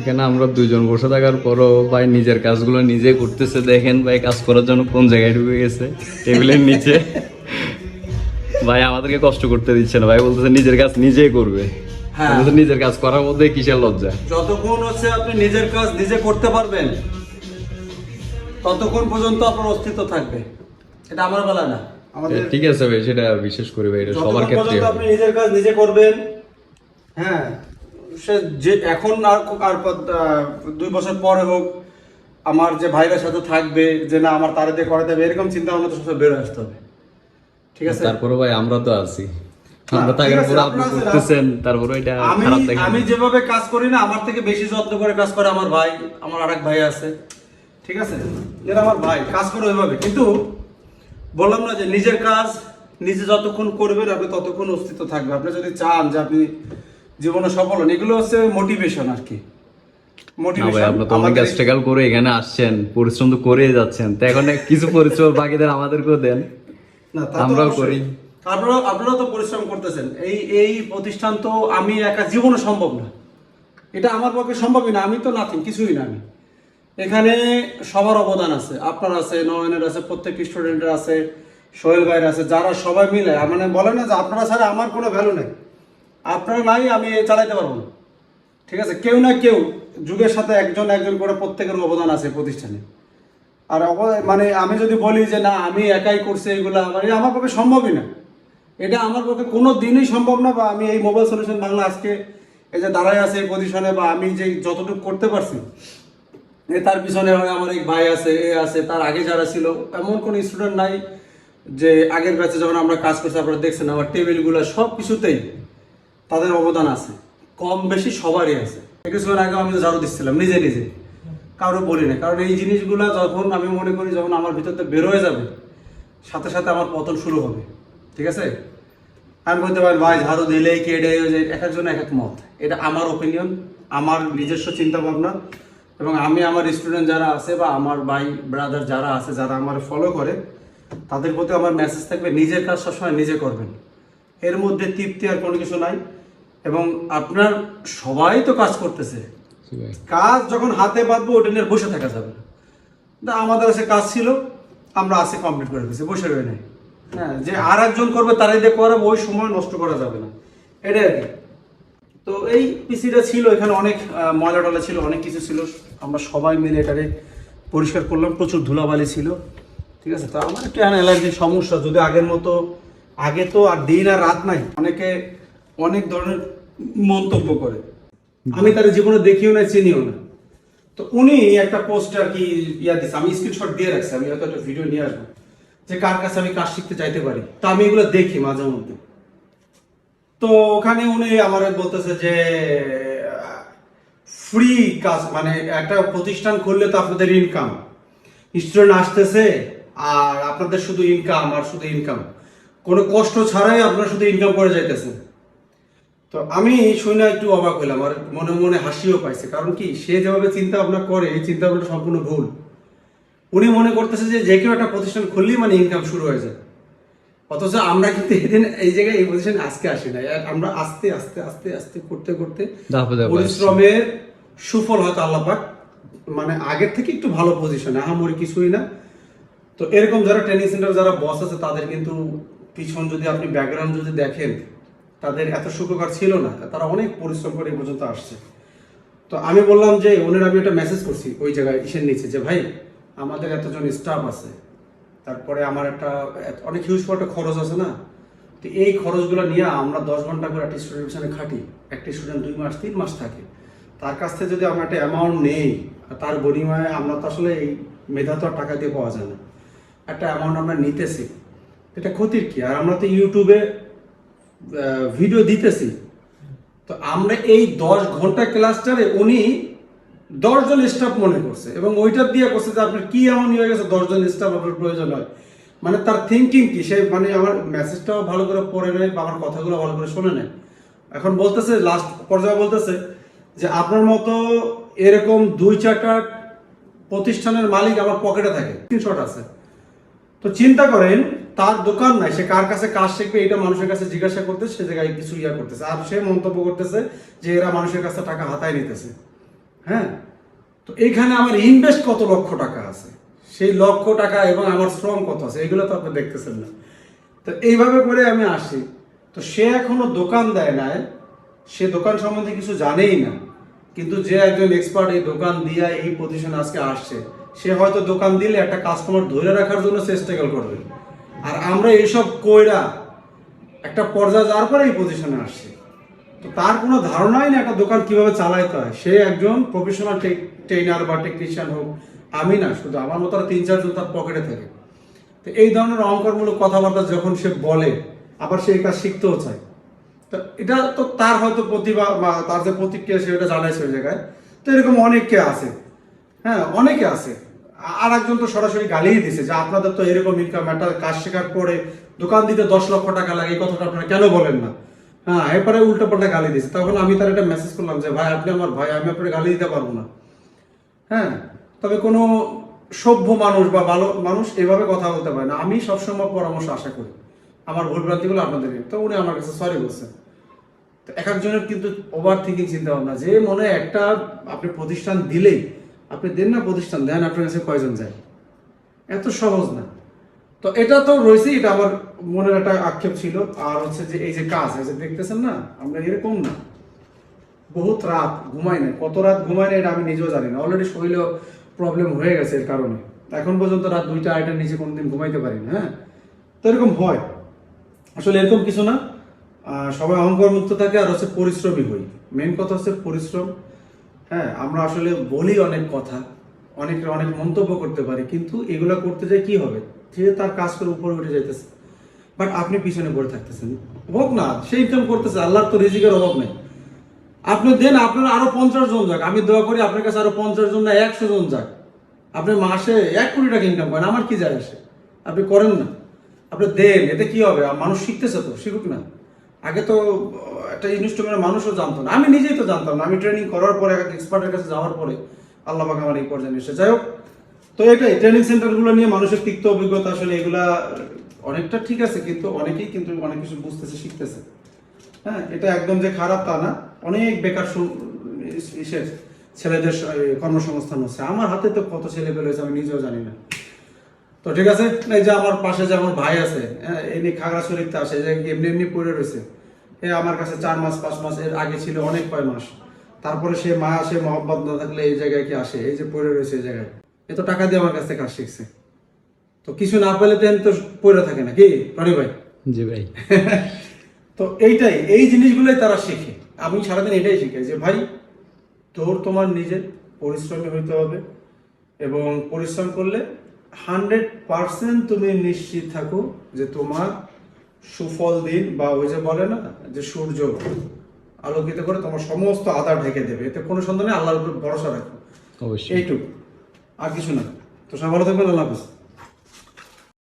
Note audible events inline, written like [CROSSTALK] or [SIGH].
এখানে আমরা দুজন বসে থাকার পরও ভাই নিজের কাজগুলো নিজে করতেছে। দেখেন ভাই কাজ করার জন্য কোন জায়গায় ঢুকে গেছে? টেবিলের নিচে। ভাই আমাদেরকে কষ্ট করতে দিচ্ছে না। ভাই বলতেছে নিজের কাজ নিজেই করবে। হ্যাঁ। নিজের কাজ করার মধ্যে কিসের লজ্জা? যতক্ষণ হচ্ছে আপনি নিজের কাজ নিজে করতে পারবেন ততক্ষণ পর্যন্ত আপনার অস্তিত্ব থাকবে। এটা আমার বেলা না। ঠিক আছে ভাই সেটা বিশেষ করে ভাই এটা সবার ক্ষেত্রে আপনি নিজের কাজ নিজে করবেন হ্যাঁ। সে যে এখন আর আর দুই বছর পরে হোক আমার যে ভাইদের সাথে থাকবে যে না আমার তারে দিয়ে করাতে হবে এরকম চিন্তা ভাবনা তো সবসময় বেরো আসতে হবে। ঠিক আছে? তারপরে ভাই আমরা তো আছি। আমরা ঠিক থাকার আছে, পরে আপনি করতেছেন তারপরে এটা আমি খারাপ দেখেন আমি যেভাবে কাজ করি না আমার থেকে বেশি যত্ন করে কাজ করে আমার ভাই আমার আরেক ভাই আছে। ঠিক আছে? এরা আমার ভাই কাজ করে ওইভাবে। কিন্তু বললাম না যে নিজের কাজ নিজে যতক্ষণ করবেন আপনি ততক্ষণ অস্তিত্ব থাকবে। আপনি যদি চান যে আপনি জীবনে সফল হন। এগুলো হচ্ছে মোটিভেশন আর কি। না ভাই আপনি তো অনেক স্ট্রাগল করে এখানে আসছেন পরিশ্রম তো করে যাচ্ছেন। তো এখন কিছু পরিশ্রম বাকিদের আমাদেরকেও দেন। না, তা তো আমরাও করি। আপনারা আপনারা তো পরিশ্রম করতেছেন। এই এই প্রতিষ্ঠান তো আমি একা জীবনে সম্ভব না। এটা আমার পক্ষে সম্ভবই না। আমি তো নাথিং কিছুই না আমি। এখানে সবার অবদান আছে। আপনার আছে নয়নের আছে প্রত্যেক স্টুডেন্টের আছে সোহেল ভাইয়ের আছে যারা সবাই মিলে। মানে বলে না যে আপনারা ছাড়া আমার কোনো ভ্যালু নেই। আপনারা নাই, আমি চালাইতে পারব না। ঠিক আছে? কেউ না কেউ যুগের সাথে একজন একজন করে প্রত্যেকের অবদান আছে প্রতিষ্ঠানে। আর মানে আমি যদি বলি যে, না, আমি একাই করছি এগুলা মানে আমার পক্ষে সম্ভবই না। এটা আমার পক্ষে কোনো দিনই সম্ভব না বা আমি এই মোবাইল সলিউশন বাংলা আজকে এই যে দাঁড়ায় আছে এই পজিশনে বা আমি যে যতটুকু করতে পারছি তার পিছনে হয় আমার এক ভাই আছে, এ আছে, তার আগে যারা ছিল, এমন কোনো স্টুডেন্ট নাই যে আগের ব্যাচে যখন আমরা কাজ করছি, আপনারা দেখছেন, আমার টেবিলগুলো সব কিছুতেই তাদের অবদান আছে। কম বেশি সবারই আছে। কিছুক্ষণ আগে আমি ঝাড়ু দিচ্ছিলাম, নিজে নিজে। কারও বলি না কারণ এই জিনিসগুলো যখন আমি মনে করি যখন আমার ভিতরতে বের হয়ে যাবে, সাথে সাথে আমার পতন শুরু হবে। ঠিক আছে? আমি বলতে পারি, ভাই, ঝাড়ু দিলেই হয়ে যায়? এক একজন এক এক মত। এটা আমার ওপিনিয়ন আমার নিজস্ব চিন্তা ভাবনা এবং আমি আমার স্টুডেন্ট যারা আছে বা আমার ভাই ব্রাদার যারা আছে, যারা আমার ফলো করে, তাদের প্রতি আমার মেসেজ থাকবে, নিজের কাজ সবসময় নিজে করবেন। এর মধ্যে তৃপ্তি আর কোনো কিছু নাই। এবং আপনার সবাই তো কাজ করতেছে। কাজ যখন হাতে বাঁধবো ওটা নিয়ে বসে থাকা যাবে। না আমাদের কাছে কাজ ছিল আমরা আসে কমপ্লিট করে ফেলছি বসে রয়ে নাই। হ্যাঁ যে আর একজন করবে তারাই দিয়ে করাবো ওই সময় নষ্ট করা যাবে না। এটাই আর কি। তো এই পিসিটা ছিল এখানে অনেক ময়লা টলা ছিল অনেক কিছু ছিল। আমরা সবাই মিলে এটাকে পরিষ্কার করলাম প্রচুর ধুলাবালি ছিল। ঠিক আছে? তো আমার একটু অ্যালার্জির সমস্যা যদি আগের মতো আগে তো আর দিন আর রাত নাই। অনেকে অনেক ধরনের মন্তব্য করে। আমি তার জীবনে দেখিও না চিনিও না। তো উনি একটা পোস্ট আর কি ইয়া দিচ্ছে আমি স্ক্রিনশট দিয়ে রাখছি, আমি হয়তো একটা ভিডিও নিয়ে আসব, যে কার কাছে আমি কাজ শিখতে চাইতে পারি। তো আমি এগুলো দেখি মাঝে মধ্যে। তো ওখানে উনি আমার বলতেছে যে ফ্রি কাজ মানে একটা প্রতিষ্ঠান খুললে তো আপনাদের ইনকাম স্টুডেন্ট আসতেছে, আর আপনাদের শুধু ইনকাম আর শুধু ইনকাম কোনো কষ্ট ছাড়াই আপনারা শুধু ইনকাম করে যাইতেছেন। তো আমি শুনে একটু অবাক হইলাম আর মনে মনে হাসিও পাইছে। কারণ কি সে যেভাবে চিন্তা ভাবনা করে এই চিন্তা ভাবনাটা সম্পূর্ণ ভুল। উনি মনে করতেছে যে যে কেউ একটা প্রতিষ্ঠান খুললেই মানে ইনকাম শুরু হয়ে যায়। অথচ আমরা কিন্তু এদিন এই জায়গায় এই পজিশনে আজকে আসি না আমরা আস্তে আস্তে আস্তে আস্তে করতে করতে পরিশ্রমের সুফল হয়তো আল্লাহ পাক মানে আগের থেকে একটু ভালো পজিশনে আহামরি কিছুই না। তো এরকম যারা ট্রেনিং সেন্টার যারা বস আছে তাদের কিন্তু পিছন যদি আপনি ব্যাকগ্রাউন্ড যদি দেখেন তাদের এত সুখকর ছিল না, তারা অনেক পরিশ্রম করে এই পর্যন্ত আসছে। তো আমি বললাম যে, ওনের আমি একটা মেসেজ করছি ওই জায়গায়, ইসের নিচে, যে, ভাই, আমাদের এতজন স্টাফ আছে, তারপরে আমার একটা, অনেক হিউজ একটা খরচ আছে না, তো এই খরচগুলো নিয়ে আমরা দশ ঘণ্টা করে একটা স্টুডেন্ট পিছনে খাটি, একটা স্টুডেন্ট দুই মাস, তিন মাস থাকে। তার কাছ থেকে যদি আমরা একটা অ্যামাউন্ট নেই তার বিনিময়ে আমরা তো আসলে এই মেধা তো টাকা দিয়ে পাওয়া যায় না। একটা অ্যামাউন্ট আমরা নিতেছি এটা ক্ষতির কি? আর আমরা তো ইউটিউবে ভিডিও দিতেছি। তো আমরা এই দশ ঘণ্টা ক্লাসটারে উনি দশজন স্টাফ মনে করছে এবং ওইটা দিয়ে করছে যে আপনার কি এমন হয়ে গেছে, দশজন স্টাফ আপনার প্রয়োজন হয়। মানে তার থিঙ্কিং কি? সে মানে আমার মেসেজটাও ভালো করে পড়ে নেয় বা আমার কথাগুলো ভালো করে শোনে নেয় এখন বলতেছে লাস্ট পর্যায়ে বলতেছে যে আপনার মতো এরকম দুই চারটা প্রতিষ্ঠানের মালিক আমার পকেটে থাকে স্ক্রিনশট আছে। তো চিন্তা করেন তার দোকান নাই, সে কার কাছে কাজ শিখবে এটা মানুষের কাছে জিজ্ঞাসা করতে সে জায়গায় কিছু ইয়া করতেছে। আর সে মন্তব্য করতেছে যে এরা মানুষের কাছে টাকা হাতায় নিতেছে। হ্যাঁ? তো এইখানে আমার ইনভেস্ট কত লক্ষ টাকা আছে? সেই লক্ষ টাকা এবং আমার শ্রম কত আছে? এগুলো তো আপনি দেখতেছেন না। তো এইভাবে করে আমি আসি। তো সে এখনও দোকান দেয় নাই, সে দোকান সম্বন্ধে কিছু জানেই না। কিন্তু যে একজন এক্সপার্ট এই দোকান দিয়ে এই পজিশনে আজকে আসছে, সে হয়তো দোকান দিলে একটা কাস্টমার ধরে রাখার জন্য চেষ্টা করবে। আর আমরা এইসব কইরা একটা পর্যায়ে যাওয়ার পরে এই পজিশনে আসছে। তো তার কোনো ধারণাই না একটা দোকান কীভাবে চালাইতে হয়। সে একজন প্রফেশনাল ট্রেনার বা টেকনিশিয়ান হোক, আমি না, শুধু আমার মতো তিন চারজন তার পকেটে থাকে। তো এই ধরনের অহংকারমূলক কথাবার্তা যখন সে বলে, আবার সে কাজ শিখতেও চায়। তো এটা তো তার হয়তো প্রতিভা বা তার যে প্রতিক্রিয়া, সে এটা জানাইছে ওই জায়গায়। তো এরকম অনেকে আছে। হ্যাঁ অনেকে আছে। আর একজন তো সরাসরি গালিয়ে দিছে যে আপনাদের তো এরকম ইনকাম একটা কাজ শেখার পরে দোকান দিতে দশ লক্ষ টাকা লাগে, এই কথাটা আপনারা কেন বলেন না? হ্যাঁ এরপরে উল্টো পাল্টা গালি দিছে। তখন আমি তার একটা মেসেজ করলাম যে, ভাই, আপনি আমার ভাই, আমি আপনার গালি দিতে পারব না। হ্যাঁ তবে কোনো সভ্য মানুষ বা ভালো মানুষ এভাবে কথা বলতে পারে না। আমি সবসময় পরামর্শ আশা করি। আমার ভুল ভুলভ্রান্তিগুলো আপনাদের তো উনি আমার কাছে সরি বলছেন তো এক একজনের কিন্তু ওভার থিঙ্কিং চিন্তা ভাবনা যে মনে একটা আপনি প্রতিষ্ঠান দিলেই আপনি দেন না প্রতিষ্ঠান, দেন আপনার কাছে কয়জন যায়? এত সহজ না। তো এটা তো রয়েছে এটা আমার মনের একটা আক্ষেপ ছিল। আর হচ্ছে যে এই যে কাজ, এই যে দেখতেছেন না, আমরা এরকম না। বহুত রাত ঘুমাই না কত রাত ঘুমাই না এটা আমি নিজেও জানি না। অলরেডি শরীরেও প্রবলেম হয়ে গেছে এর কারণে। এখন পর্যন্ত রাত দুইটা, আড়াইটার নিচে কোনোদিন ঘুমাইতে পারি না হ্যাঁ? তো এরকম হয়। আসলে এরকম কিছু না। সবাই অহংকার মুক্ত থাকে আর হচ্ছে পরিশ্রমী হই। মেন কথা হচ্ছে পরিশ্রম। হ্যাঁ আমরা আসলে বলি অনেক কথা, অনেক অনেক মন্তব্য করতে পারি, কিন্তু এগুলো করতে যাই কি হবে? যে তার কাজ করে উপরে উঠে যাইতেছে। বাট আপনি পিছনে পড়ে থাকতেছেন। হোক না, সে ইনকাম করতেছে, আল্লাহর তো রিজিকের অভাব নেই। আপনি দেন, আপনার আরও পঞ্চাশ জন যাক। আমি দোয়া করি আপনার কাছে আরও পঞ্চাশ জন না, একশো জন যাক। আপনি মাসে এক কোটি টাকা ইনকাম করেন, আমার কি যায় আসে? আপনি করেন না। আপনি দেন, এতে কি হবে? মানুষ শিখতেছে তো, শিখুক না। আগে তো, একটা ইনস্ট্রুমেন্টের মানুষও জানতো না। আমি নিজেই তো জানতাম না। আমি ট্রেনিং করার পরে, এক এক্সপার্টের কাছে যাওয়ার পরে আল্লাহ পাক আমার এই পর্যায়ে এসে যাই হোক, তো এটাই ট্রেনিং সেন্টারগুলো নিয়ে মানুষের তিক্ত অভিজ্ঞতা আসলে এগুলা অনেকটা ঠিক আছে, কিন্তু অনেকেই কিন্তু অনেক কিছু বুঝতেছে, শিখতেছে। হ্যাঁ এটা একদম যে খারাপ তা না। অনেক বেকার ছেলেদের কর্মসংস্থান হচ্ছে। আমার হাতে তো কত ছেলে পেলে আমি নিজেও জানি না। তো ঠিক আছে? এই যে আমার পাশে যে আমার ভাই আছে হ্যাঁ এমনি খাগড়াছড়িতে আসে যে এমনি এমনি পড়ে রয়েছে। এ আমার কাছে চার মাস পাঁচ মাস এর আগে ছিল অনেক কয় মাস। তারপরে সে মা আসে মহব্বত না থাকলে এই জায়গায় কি আসে? এই যে পড়ে রয়েছে এই জায়গায়। এ তো টাকা দিয়ে আমার কাছ থেকে কাজ শিখছে। তো কিছু না পেলে তেন তো পড়ে থাকে না কি রনি ভাই? জি ভাই। [LAUGHS] তো এইটাই এই জিনিসগুলোই তারা শেখে। আমি সারাদিন এটাই শিখে যে ভাই তোর তোমার নিজের পরিশ্রমী হইতে হবে এবং পরিশ্রম করলে হান্ড্রেড পারসেন্ট তুমি নিশ্চিত থাকো যে তোমার সুফল দিন বা ওই যে বলে না যে সূর্য আলোকিত করে তোমার সমস্ত আধার ঢেকে দেবে। এতে কোনো সন্ধানে নেই আল্লাহর উপর ভরসা রাখো। অবশ্যই। এইটুকু। আর কিছু না। তো সবাই ভালো থাকবেন আল্লাহ হাফেজ।